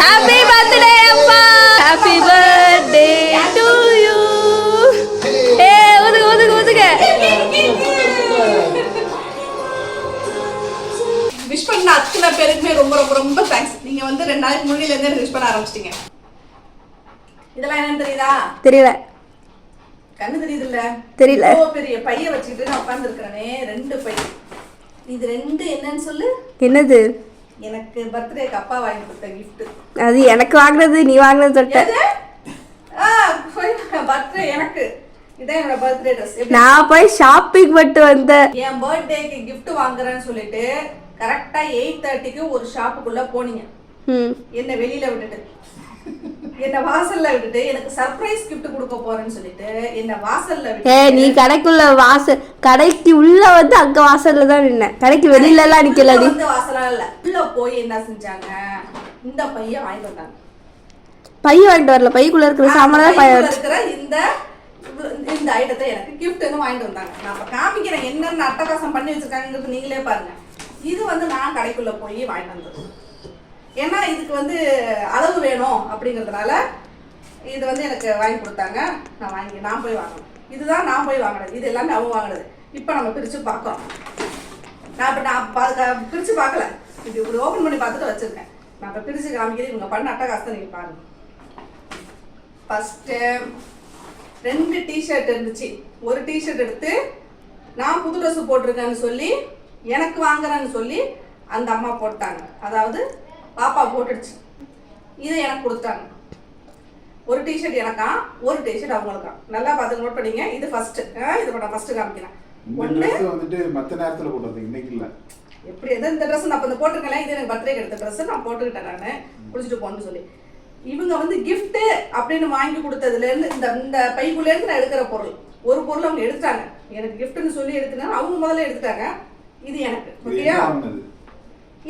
Happy birthday அப்பா happy birthday to you ஏ ஒதுங்க ஒதுங்க ஒதுங்க விஷ் பண்ண அத்தனை பேருக்குமே ரொம்ப ரொம்ப ரொம்ப தேங்க்ஸ் நீங்க வந்து ரெண்டு நாளைக்கு முன்னாடில இருந்து விஷ் பண்ண ஆரம்பிச்சிட்டீங்க. இதெல்லாம் என்னன்னு தெரியுதா? தெரியல. கண்ணு தெரியுது இல்ல தெரியல. பெரிய பைய வச்சுக்கிட்டு நான் உட்கார்ந்து ரெண்டு பை. இது ரெண்டு என்னன்னு சொல்லு? என்னது? எனக்கு பர்த்டேக்கு அப்பா வாங்கி கொடுத்த gift. அது எனக்கு வாங்குனது நீ எது? ஆ பர்த்டே எனக்கு. இதான் என்னோட பர்த்டே ட்ரெஸ் நான் போய் ஷாப்பிங் மட்டும் வந்தேன். என் பர்த்டேக்கு gift வாங்குறேன்னு சொல்லிட்டு கரெக்டா எயிட் தேர்ட்டிக்கு ஒரு ஷாப்புக்குள்ள போனீங்க. என்ன வெளியில விட்டுட்டு. என்ன வாசல்ல விட்டுட்டு எனக்கு சர்ப்ரைஸ் gift கொடுக்க போறேன்னு சொல்லிட்டு என்ன வாசல்ல ஏ நீ கடைக்குள்ள வாசல் கடைக்கு உள்ள வந்து அங்க வாசல்ல தான் நின்ன. கடைக்கு வெளியில எல்லாம் நிக்கல நீ வாசலா இல்ல. உள்ள போய் என்ன செஞ்சாங்க? இந்த பையன் வாங்கிட்டு வந்தாங்க. பை வாங்கிட்டு வரல. பைக்குள்ள இருக்கிற சாமான தான் பைய இருக்கிற இந்த இந்த ஐட்டத்தை எனக்கு கிஃப்ட்னு வாங்கிட்டு வந்தாங்க. நான் இப்ப காமிக்கிறேன் என்னென்ன அட்டகாசம் பண்ணி வச்சிருக்காங்கிறது நீங்களே பாருங்க. இது வந்து நான் கடைக்குள்ள போய் வாங்கிட்டு வந்தது. ஏன்னா இதுக்கு வந்து அளவு வேணும் அப்படிங்கிறதுனால இது வந்து எனக்கு வாங்கி கொடுத்தாங்க. நான் வாங்கி நான் போய் வாங்கினேன் இதுதான் நான் போய் வாங்கினது. இது எல்லாமே அவங்க வாங்கினது. இப்போ நம்ம பிரித்து பார்க்கோம் நான் இப்போ நான் பிரித்து பார்க்கல. இது இப்படி ஓப்பன் பண்ணி பார்த்துட்டு வச்சுருக்கேன். நான் இப்போ பிரித்து காமிக்கிறது இவங்க பண்ண அட்டகாசத்தை நீங்கள் பாருங்க. ஃபஸ்ட்டு ரெண்டு டிஷர்ட் இருந்துச்சு. ஒரு டிஷர்ட் எடுத்து நான் புது ட்ரெஸ் போட்டிருக்கேன்னு சொல்லி எனக்கு வாங்குறேன்னு சொல்லி அந்த அம்மா போட்டாங்க. அதாவது பாப்பா போட்டுடுச்சு. இதை எனக்கு கொடுத்தாங்க ஒரு டிஷர்ட் எனக்கா? ஒரு டிஷர்ட் அவங்களுக்கா? நல்லா பார்த்து நோட் பண்ணீங்க. இது ஃபர்ஸ்ட் இது நான் ஃபர்ஸ்ட் காமிக்கிறேன். ஒன்று வந்துட்டு மத்த நேரத்துல போடுறது இன்னைக்கு இல்ல. எப்படி? எது இந்த ட்ரெஸ் நான் இப்போ போட்டிருக்கேன் இது எனக்கு பர்த்டேக்கு எடுத்த ட்ரெஸ் நான் போட்டுக்கிட்டேன் நான். குடிச்சிட்டு போகணும்னு சொல்லி. இவங்க வந்து gift அப்படின்னு வாங்கி கொடுத்ததுல இருந்து இந்த இந்த பைக்குள்ள இருந்து நான் எடுக்கிற பொருள். ஒரு பொருள் அவங்க எடுத்தாங்க எனக்கு giftன்னு சொல்லி எடுத்துனாங்க அவங்க முதல்ல எடுத்துட்டாங்க. இது எனக்கு. ஓகேயா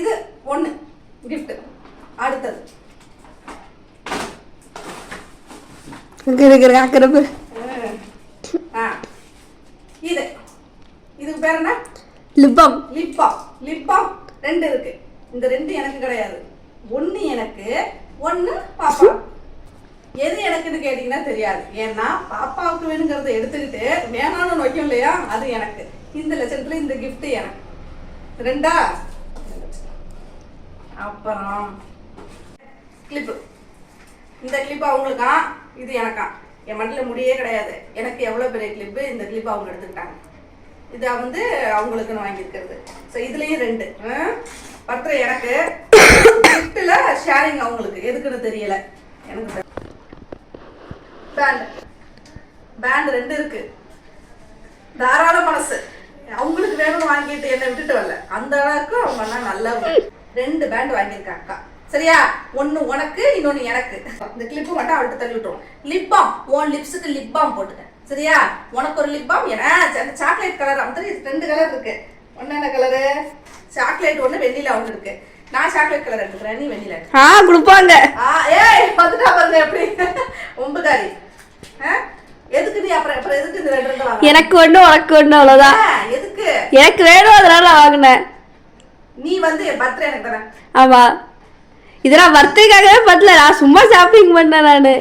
இது ஒண்ணு. Gift. அடுத்தது. இருக்கிற ஆக்கிரப்பு ஆ. இது. இதுக்கு பேர் என்ன? லிப்பம். லிப்பாம். லிப்பாம் ரெண்டு இருக்கு. இந்த ரெண்டு எனக்கு கிடையாது. ஒண்ணு எனக்கு ஒண்ணு பாப்பா. எது எனக்குன்னு கேட்டீங்கன்னா தெரியாது. ஏன்னா பாப்பாவுக்கு வேணுங்கிறத எடுத்துக்கிட்டு வேணாம்னு வைக்கும் இல்லையா? அது எனக்கு. இந்த லட்சத்துல இந்த gift எனக்கு. ரெண்டா? அப்புறம் கிளிப்பு இந்த கிளிப் அவங்களுக்கா? இது எனக்கா? என் மண்டியில் முடியே கிடையாது. எனக்கு எவ்வளோ பெரிய கிளிப்பு இந்த கிளிப்பு அவங்க எடுத்துக்கிட்டாங்க. இதை வந்து அவங்களுக்குன்னு வாங்கியிருக்கிறது. ஸோ இதுலேயும் ரெண்டு. பத்திர எனக்கு. கிஃப்ட்டில் ஷேரிங் அவங்களுக்கு. எதுக்குன்னு தெரியல. எனக்கு பேண்ட் பேண்ட் ரெண்டு இருக்கு. தாராள மனசு. அவங்களுக்கு வேணும்னு வாங்கிட்டு என்னை விட்டுட்டு வரல. அந்த அளவுக்கு அவங்க நல்லா ரெண்டு பேண்ட் வாங்கியிருக்காங்க அக்கா. சரியா? ஒண்ணு உனக்கு இன்னொன்னு எனக்கு. இந்த கிளிப்பு மட்டும் அவள்கிட்ட தள்ளி விட்டுரும் லிப் பாம் உன் லிப்ஸுக்கு லிப் பாம் போட்டுக்க சரியா? உனக்கு ஒரு லிப் பாம் ஏன்னா சாக்லேட் கலர் அந்த ரெண்டு கலர் இருக்கு. ஒன்னு என்ன கலரு சாக்லேட் ஒண்ணு வெண்ணிலா ஒண்ணு இருக்கு. நான் சாக்லேட் கலர் எடுத்துக்கிறேன் நீ வெண்ணிலா. ஆ கொடுப்பாங்க. ஆ ஏய் வந்துட்டா பாருங்க எப்படி. ஒம்புகாரி. ஆ? எதுக்கு நீ அப்புறம் அப்புறம் எதுக்கு இந்த ரெண்டு எனக்கு ஒண்ணு உனக்கு ஒண்ணு அவ்வளவுதான். எதுக்கு? எனக்கு வேணும் அதனால வாங்கினேன். நீ வந்து என் பர்த்டே எனக்கு தரேன். ஆமா. இதெல்லாம் பர்த்டேக்காகவே பண்ணல நான் சும்மா ஷாப்பிங் பண்ணேன் நானு.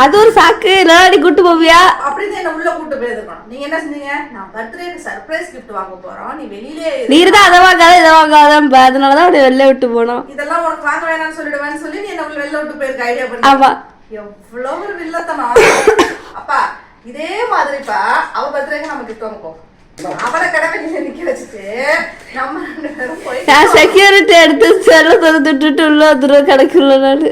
அது ஒரு சாக்கு இல்லைனா நீ கூட்டு போவியா? அப்படின்னு என்ன உள்ள கூட்டு போயிருக்கணும் நீங்க என்ன செஞ்சீங்க? நான் பர்த்டேக்கு சர்ப்ரைஸ் gift வாங்க போறோம். நீ வெளியிலே இரு. நீ தான் அதை வாங்காத இதை வாங்காத அதனாலதான் அப்படி வெளில விட்டு போனோம். இதெல்லாம் உனக்கு வாங்க வேணாம்னு சொல்லிடுவேன்னு சொல்லி நீ என்ன உள்ள வெளில விட்டு போயிருக்க ஐடியா பண்ணி ஆமா. எவ்வளவு ஒரு வில்லத்தனம். அப்பா இதே மாதிரிப்பா அவ பர்த்டேக்கு நம்ம கிஃப்ட் வாங்க போ அவளை கடமை நிக்க வச்சுட்டு நம்ம ரெண்டு பேரும் போய் நான் செக்யூரிட்டி எடுத்து செல்ல உள்ள வந்துடும் கிடைக்கல நானு.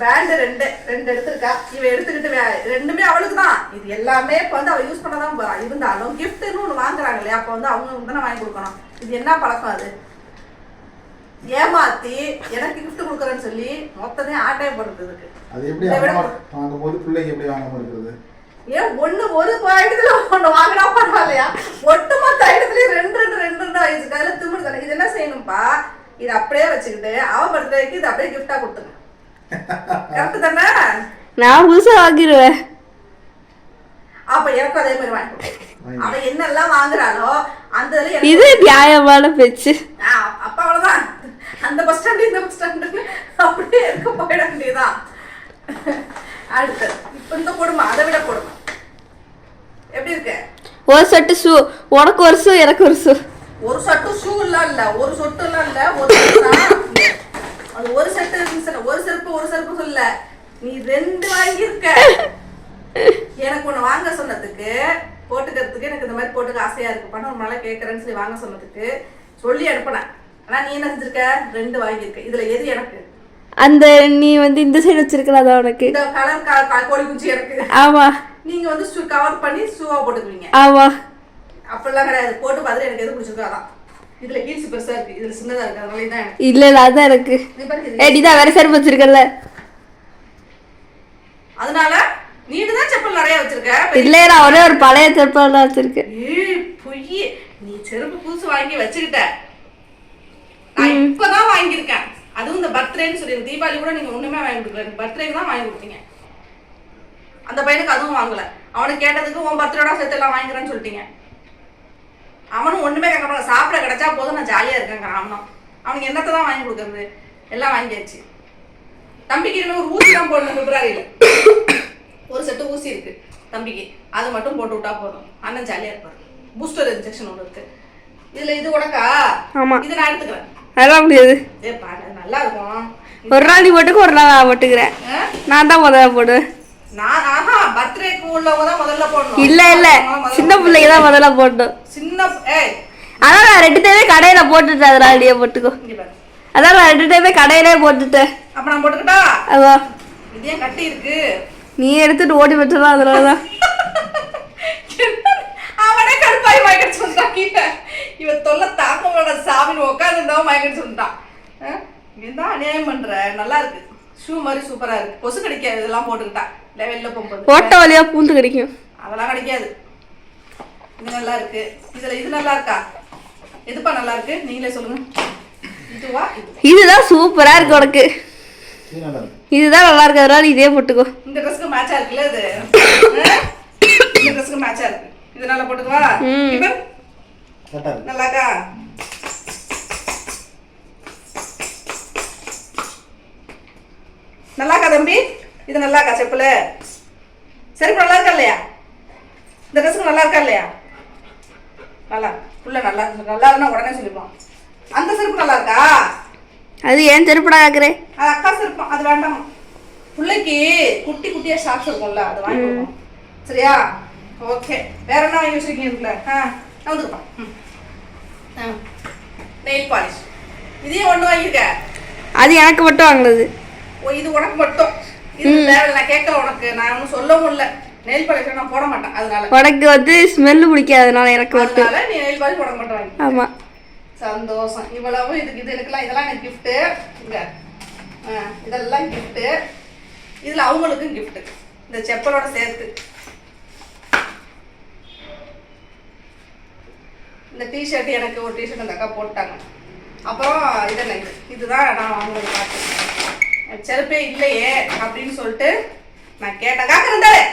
பேண்ட் ரெண்டு ரெண்டு எடுத்திருக்கா. இவ எடுத்துக்கிட்டு ரெண்டுமே அவளுக்கு தான். இது எல்லாமே இப்ப வந்து அவ யூஸ் பண்ண தான் போறா இருந்தாலும் கிஃப்ட்னு ஒண்ணு வாங்குறாங்க இல்லையா? அப்ப வந்து அவங்க தானே வாங்கி கொடுக்கணும். இது என்ன பழக்கம் அது? ஏமாத்தி எனக்கு gift கொடுக்குறேன்னு சொல்லி மொத்தத்தையும் ஆட்டையை அது எப்படி எப்படி இருக்கிறது? ஏன் ஒண்ணு ஒரு இடத்துல ஒண்ணு வாங்கினா பரவாயில்லையா? ஒட்டுமொத்த இடத்துலயும் ரெண்டு ரெண்டு ரெண்டு ரெண்டு வயசு கையில திமிரு தானே இது என்ன செய்யணும்ப்பா இது அப்படியே வச்சுக்கிட்டு அவ பர்த்டேக்கு இது அப்படியே gift-ஆ கொடுத்துங்க கரெக்ட் தானே? நான் புதுசா வாங்கிடுவேன் அப்ப எனக்கும் அதே மாதிரி வாங்கி. அவ என்னெல்லாம் வாங்குறாளோ அந்த இது நியாயமான பேச்சு. அப்ப அவ்வளவுதான். அந்த பஸ் ஸ்டாண்டு இந்த பஸ் ஸ்டாண்டு அப்படியே இருக்க போயிட வேண்டியதான் அடுத்து இப்ப இந்த கொடுமை அதை விட கொடுமை எப்படி இருக்கு? ஒரு செட்டு ஷூ. உனக்கு ஒரு ஷூ எனக்கு ஒரு ஷூ. ஒரு சொட்டு ஷூ எல்லாம் இல்ல. ஒரு சொட்டு எல்லாம் இல்ல. ஒரு. அது ஒரு செட்டு இருந்துச்சு ஒரு செருப்பு ஒரு செருப்பு சொல்ல நீ ரெண்டு வாங்கியிருக்க. எனக்கு ஒண்ணு வாங்க சொன்னதுக்கு போட்டுக்கிறதுக்கு எனக்கு இந்த மாதிரி போட்டுக்க ஆசையா இருக்கு பண்ண ஒரு நாளா கேட்கறேன்னு சொல்லி வாங்க சொன்னதுக்கு சொல்லி அனுப்புனேன். ஆனா நீ என்ன செஞ்சிருக்க? ரெண்டு வாங்கியிருக்க. இதுல எது எனக்கு? அந்த நீ வந்து இந்த சைடு வச்சிருக்கல அதான் உனக்கு ஆமா. நீங்க வந்து கவர் பண்ணி ஷூவா போட்டுக்குவீங்க. ஆமா. அப்படிலாம் கிடையாது. போட்டு பார்த்துட்டு எனக்கு எது பிடிச்சிருக்கோ? அதான். இதுல ஹீல்ஸ் பெருசா இருக்கு. இதுல சின்னதா இருக்கு. அதனால இதான் இல்ல இல்ல அதான் எனக்கு இது பாருங்க, இது ஏ நீதான் வேற செருப்பு வச்சிருக்கல அதனால நீடு தான் செப்பல் நிறைய வச்சிருக்க. இல்ல நான் ஒரே ஒரு பழைய செருப்பு தான் வச்சிருக்கேன் பொய் நீ செருப்பு புதுசு வாங்கி வச்சுக்கிட்ட. நான் இப்பதான் வாங்கியிருக்கேன். அதுவும் இந்த பர்த்டேன்னு சொல்லி தீபாவளி கூட நீங்க ஒண்ணுமே வாங்கி கொடுக்கல. பர்த்டேக்கு தான் வாங்கி கொடுத்தீங்க. அந்த பையனுக்கு அதுவும் வாங்கல. அவனுக்கு கேட்டதுக்கு உன் பர்த்டேடா சேர்த்து எல்லாம் வாங்கிக்கிறேன்னு சொல்லிட்டீங்க. அவனும் ஒண்ணுமே கேட்க மாட்டான். சாப்பிட கிடைச்சா போதும் நான் ஜாலியா இருக்கேங்கிறான் அவனும் அவனுக்கு என்னத்தை தான் வாங்கி கொடுக்கறது? எல்லாம் வாங்கியாச்சு. தம்பிக்கு இனிமே ஒரு ஊசி தான் போடணும் பிப்ரவரியில. ஒரு செட்டு ஊசி இருக்கு தம்பிக்கு. அது மட்டும் போட்டு விட்டா போதும். அண்ணன் ஜாலியா இருப்பாரு. பூஸ்டர் இன்ஜெக்ஷன் ஒன்று இருக்கு. இதுல இது உனக்கா. இது நான் எடுத்துக்கிறேன். அதெல்லாம் முடியாது. ஏ பாரு. நல்லா இருக்கும் ஒரு நாள் நீ போட்டுக்க ஒரு நாள் நான் போட்டுக்கிறேன்? நான் தான் முதல்ல போடுவேன் நான் ஆஹா பர்த்டேக்கு உள்ளவங்க தான் முதல்ல போடணும். இல்ல சின்ன பிள்ளைங்க தான் முதல்ல போட்டோம் சின்ன ஏய். அதான் நான் ரெண்டு டைமே கடையில போட்டுட்டேன். அதனால நீயே போட்டுக்கோ. அதான் நான் ரெண்டு டைமே கடையிலே போட்டுட்டேன். அப்ப நான் போட்டுக்கிட்டா? அதான் இது ஏன் கட்டி இருக்கு. நீ எடுத்துட்டு ஓடி விட்டுலாம் அதனாலதான். அவனே கடுப்பாய் மயக்கடிச்சு வந்துட்டான் கீழே. இவன் தொல்லை தாக்க முடியாத சாமின்னு உட்காந்துருந்தவன் மயக்கடிச்சு வந்துட்டான் தான் அநியாயம் பண்ற. நல்லா இருக்கு. ஷூ மாதிரி சூப்பரா இருக்கு. கொசு கடிக்காது. இதெல்லாம் போட்டுக்கிட்டா. இல்லை வெளில போகும்போது. ஓட்ட வழியா பூந்து கிடைக்கும். அதெல்லாம் கிடைக்காது. இது நல்லா இருக்கு. இதுல இது நல்லா இருக்கா? எதுப்பா நல்லா இருக்கு? நீங்களே சொல்லுங்க. இதுவா? இது. இதுதான் சூப்பரா இருக்கு உனக்கு. இதுதான் நல்லா இருக்கு. அதனால இதே போட்டுக்கோ. இந்த ட்ரெஸ்க்கு மேட்சா இருக்குல்ல இது? இந்த ட்ரெஸ்க்கு மேட்சா இருக்கு. இது நல்லா போட்டுக்குவா? நல்லாக்கா? நல்லாக்கா தம்பி? இது நல்லாக்கா செப்பல் செருப்பு நல்லா இருக்கா இல்லையா? இந்த ட்ரெஸ்ஸுக்கு நல்லா இருக்கா இல்லையா? நல்லா. புள்ள நல்லா. நல்லா இருந்தா உடனே சொல்லிப்போம் அந்த செருப்பு நல்லா இருக்கா? அது ஏன் செருப்படா கேக்குறேன் அது அக்கா செருப்பம் அது வேண்டாம். பிள்ளைக்கு குட்டி குட்டியா ஷாக்ஸ் இருக்கும்ல அது வாங்கி சரியா? ஓகே. வேற என்ன வாங்கி வச்சிருக்கீங்க இதுல? ஆ வந்துருப்பா ம். நெயில் பாலிஷ் இதையும் ஒன்று வாங்கியிருக்க? அது எனக்கு மட்டும் வாங்கினது. இது உனக்கு மட்டும். இது தேவை நான் கேட்கல உனக்கு. நான் ஒன்றும் சொல்லவும் இல்லை. நெயில் பாலிஷ் நான் போட மாட்டேன் அதனால. உனக்கு வந்து ஸ்மெல்லு பிடிக்காதனால எனக்கு மட்டும் அதனால நீ நெயில் பாலிஷ் போட மாட்டேன் ஆமா. சந்தோஷம். இவ்வளவு இதுக்கு இது எனக்குலாம் இதெல்லாம் எனக்கு கிஃப்ட்டு இங்க. இதெல்லாம் கிஃப்ட்டு இதில் அவங்களுக்கும் கிஃப்ட்டு இந்த செப்பலோட சேர்த்து. இந்த டிஷர்ட் எனக்கு ஒரு டிஷர்ட் அந்த அக்கா போட்டாங்க. அப்புறம் இது இதுதான் நான் வாங்குறது பார்த்தேன் செருப்பே இல்லையே அப்படின்னு சொல்லிட்டு நான் கேட்டேன். காக்கிறேன்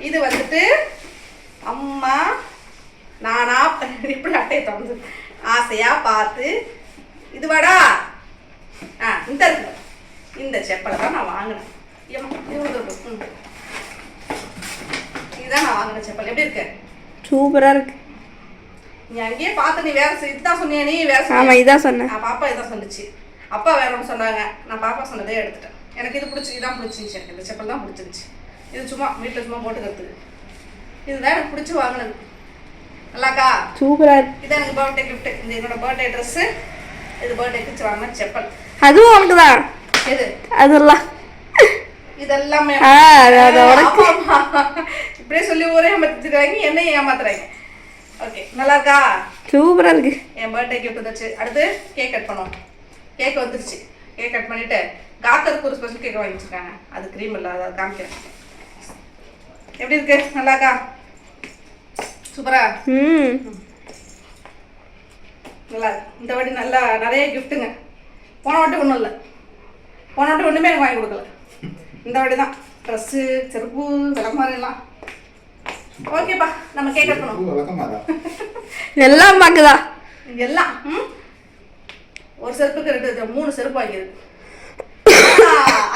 இது வந்துட்டு அம்மா நானா இப்படி அட்டையை திறந்து ஆசையா பார்த்து இது வாடா. ஆ இந்த இருக்கு. இந்த செப்பலை தான் நான் வாங்கினேன். இதுதான் நான் வாங்கின செப்பல். எப்படி இருக்கு? சூப்பரா இருக்கு. நீ அங்கேயே பார்த்து நீ வேற இதுதான் சொன்னியா நீ வேற ஆமா? இதான் சொன்னேன். பாப்பா இதான் சொன்னுச்சு அப்பா வேற ஒன்று சொன்னாங்க. நான் பாப்பா சொன்னதே எடுத்துட்டேன். எனக்கு இது பிடிச்சி இதான் பிடிச்சிருந்துச்சு எனக்கு இந்த செப்பல் தான் பிடிச்சிருந்துச்சு. இது சும்மா வீட்டில் சும்மா போட்டுக்கிறதுக்கு இதுதான் எனக்கு பிடிச்சி வாங்கினது. நல்லாக்கா? சூப்பரா இருக்கு. இது எனக்கு பர்த்டே கிஃப்ட் இந்த என்னோட பர்த்டே ட்ரெஸ்ஸு இது பர்த்டேக்கு வாங்கின செப்பல். அதுவும் உனக்கு தான்? எது? அதெல்லாம். இதெல்லாமே. இப்படியே சொல்லி ஊரே ஏமாத்திருக்காங்க என்னையும் ஏமாத்துறாங்க. ஓகே நல்லா இருக்கா சூப்பரா இருக்கு. என் பர்த்டே கிஃப்ட் வந்துச்சு. அடுத்து கேக் கட் பண்ணுவோம். கேக் வந்துருச்சு. கேக் கட் பண்ணிட்டு காக்கருக்கு ஒரு ஸ்பெஷல் கேக் வாங்கி வச்சிருக்காங்க அது க்ரீம் இல்லை அதை காமிக்கிறேன். எப்படி இருக்கு? நல்லா இருக்கா? சூப்பரா? ம். நல்லா. இந்த வாட்டி நல்லா நிறைய கிஃப்ட்டுங்க போன வாட்டி ஒன்றும் இல்லை. போன வாட்டி ஒன்றுமே எனக்கு வாங்கி கொடுக்கல. இந்த வாட்டி தான். ட்ரெஸ்ஸு செருப்பு விளக்குமாரெல்லாம் ஓகேப்பா நம்ம கேக் கட் பண்ணுவோம். எல்லாம் பார்க்குதா இங்க எல்லாம் ம்? ஒரு செருப்புக்கு ரெண்டு மூணு செருப்பு வாங்கியிருக்கு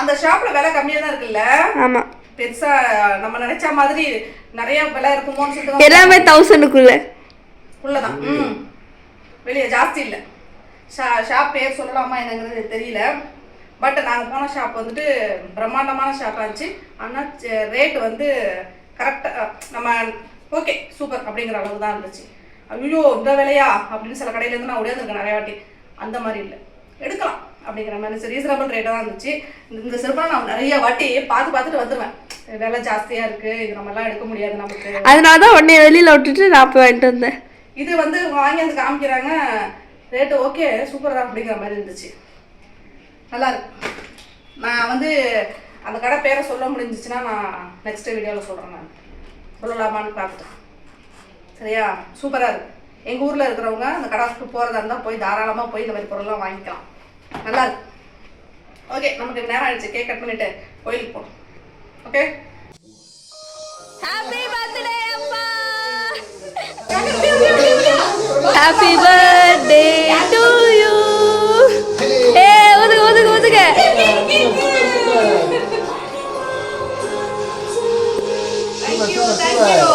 அந்த ஷாப்ல விலை கம்மியா தான் இருக்குல்ல? ஆமாம் பெருசா நம்ம நினைச்ச மாதிரி நிறைய விலை இருக்குமோன்னு சொல்லிட்டு எல்லாமே தௌசண்டுக்குள்ள உள்ளதான். ம். வெளியே ஜாஸ்தி இல்லை. ஷா ஷாப் பேர் சொல்லலாமா என்னங்கிறது தெரியல. பட் நாங்கள் போன ஷாப் வந்துட்டு பிரம்மாண்டமான ஷாப்பாக இருந்துச்சு. ஆனால் ரேட் வந்து கரெக்டாக நம்ம ஓகே சூப்பர் அப்படிங்கிற அளவு தான் இருந்துச்சு. ஐயோ இந்த விலையா? அப்படின்னு சில கடையிலேருந்து நான் உடையாந்துருக்கேன் நிறைய வாட்டி. அந்த மாதிரி இல்லை. எடுக்கலாம் அப்படிங்கிற மாதிரி. ரீசனபிள் ரேட்டாக தான் இருந்துச்சு. இந்த- இந்த செருப்பை நான் நிறைய வாட்டி பார்த்து பார்த்துட்டு வந்துடுவேன் விலை ஜாஸ்தியாக இருக்குது இது நம்மலாம் எடுக்க முடியாது நமக்கு. அதனால தான் உடனே வெளியில் விட்டுட்டு நான் போய் வாங்கிட்டு வந்தேன். இது வந்து வாங்கி வந்து காமிக்கிறாங்க. ரேட்டு ஓகே சூப்பர் தான் அப்படிங்கிற மாதிரி இருந்துச்சு. நல்லா இருக்கு. நான் வந்து அந்த கடை பேரை சொல்ல முடிஞ்சிச்சுன்னா நான் நெக்ஸ்ட் வீடியோவில் சொல்கிறேன் நான். சொல்லலாமான்னு பார்த்துட்டேன். சரியா? சூப்பராக இருக்கு. எங்கள் ஊரில் இருக்கிறவங்க அந்த கடைக்கு போகிறதா இருந்தால் போய் தாராளமாக போய் இந்த மாதிரி பொருள்லாம் வாங்கிக்கலாம். நல்லா இருக்கு. ஓகே நமக்கு நேரம் ஆயிடுச்சு. கேக் கட் பண்ணிட்டு கோயிலுக்கு போகணும் ஓகே ஹாப்பி பர்த்டே அப்பா! ஹாப்பி பர்த்டே டு யூ ஏ தேங்க்யூ டாக்டர்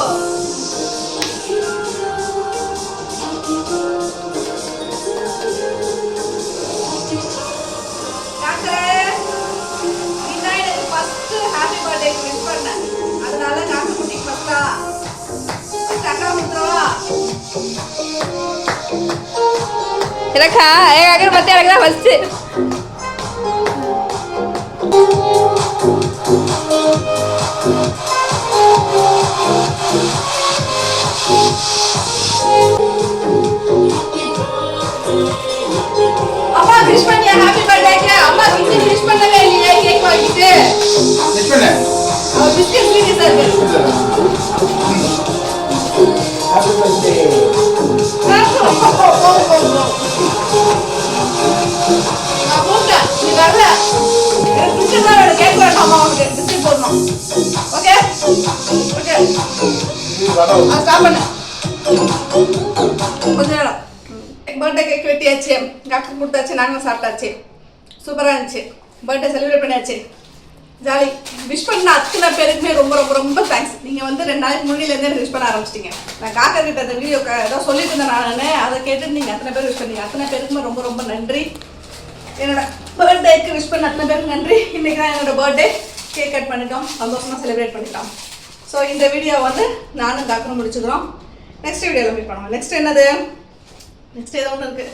குட்டிக்கு ஃபர்ஸ்டா அக்கா முத்துறவா எனக்கா நேரம் பர்த்டே கேக் வெட்டியாச்சு. எங்கள் அக்கா கொடுத்தாச்சு நாங்களும் சாப்பிட்டாச்சு. சூப்பராக இருந்துச்சு. பர்த்டே செலிப்ரேட் பண்ணியாச்சு. ஜாலி. விஷ் பண்ண அத்தனை பேருக்குமே ரொம்ப ரொம்ப ரொம்ப தேங்க்ஸ் நீங்கள் வந்து ரெண்டு நாளைக்கு முன்னிலேருந்து எனக்கு விஷ் பண்ண ஆரம்பிச்சிட்டீங்க. நான் காக்கா கிட்ட அந்த வீடியோ ஏதோ சொல்லிட்டு இருந்தேன் நான். அதை கேட்டு நீங்கள் அத்தனை பேர் விஷ் பண்ணீங்க. அத்தனை பேருக்குமே ரொம்ப ரொம்ப நன்றி. என்னோட பர்த்டேக்கு விஷ் பண்ண அத்தனை பேருக்கு நன்றி. இன்னைக்கு தான் என்னோட பர்த்டே கேக் கட் பண்ணிட்டோம். சந்தோஷமாக செலிப்ரேட் பண்ணிட்டோம். ஸோ இந்த வீடியோ வந்து நானும் டாக்டரும் முடிச்சுக்கிறோம். நெக்ஸ்ட் வீடியோவில் மீட் பண்ணுவோம். நெக்ஸ்ட் என்னது? நெக்ஸ்ட் ஏதோ ஒன்று இருக்குது